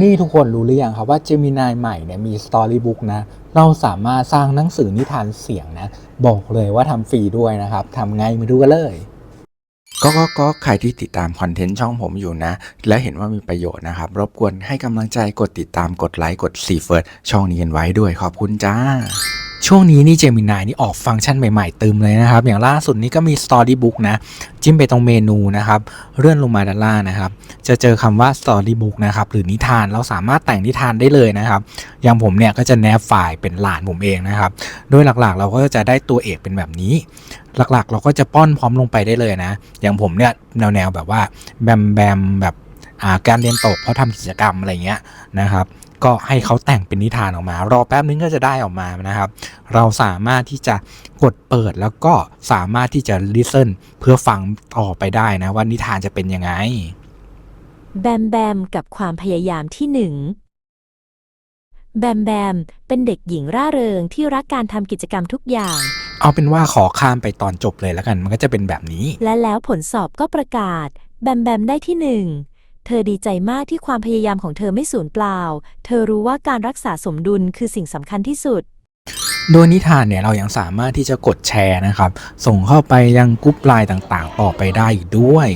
นี่ทุกคนรู้หรือยังครับว่าเจมินายใหม่เนี่ยมีสตอรี่บุ๊กนะ เราสามารถสร้างหนังสือนิทานเสียงนะ บอกเลยว่าทำฟรีด้วยนะครับทำไงมาดูกันเลยก็ก็ก็ใครที่ติดตามคอนเทนต์ช่องผมอยู่นะ และเห็นว่ามีประโยชน์นะครับ รบกวนให้กำลังใจกดติดตามกดไลค์กดซีเฟิร์สช่องนี้กันไว้ด้วยขอบคุณจ้า ช่วงนี้นี่เจมินายนี่ออกฟังก์ชันใหม่ๆเติมเลยนะครับ อย่างล่าสุดนี้ก็มี Storybook นะ จิ้มไปตรงเมนูนะครับ เลื่อนลงมาด้านล่างนะครับ จะเจอคำว่า Storybook นะครับ หรือนิทาน เราสามารถแต่งนิทานได้เลยนะครับ อย่างผมเนี่ยก็จะแนบไฟล์เป็นหลานผมเองนะครับ โดยหลักๆ เราก็จะได้ตัวเอกเป็นแบบนี้ หลักๆ เราก็จะป้อนพร้อมลงไปได้เลยนะ อย่างผมเนี่ยแนวๆแบบว่าแบมแบมแบบการเรียนตกเพราะทำกิจกรรมอะไรเงี้ยนะครับ ก็ให้เขาแต่งเป็นนิทานออกมา รอแป๊บนึงก็จะได้ออกมานะครับ เราสามารถที่จะกดเปิดแล้วก็สามารถที่จะ listen เพื่อฟังต่อไปได้นะว่านิทานจะเป็นยังไง แบมแบมกับความพยายามที่หนึ่งแบมแบมเป็นเด็กหญิงร่าเริงที่รักการทำกิจกรรมทุกอย่าง เอาเป็นว่าขอข้ามไปตอนจบเลยแล้วกัน มันก็จะเป็นแบบนี้ และแล้วผลสอบก็ประกาศ แบมแบมได้ที่หนึ่ง เธอดีใจมากที่ความพยายามของเธอไม่สูญเปล่า เธอรู้ว่าการรักษาสมดุลคือสิ่งสำคัญที่สุด โดยนิทานเนี่ยเรายังสามารถที่จะกดแชร์นะครับ ส่งเข้าไปยังกรุ๊ปไลน์ต่างๆ ต่อไปได้อีกด้วย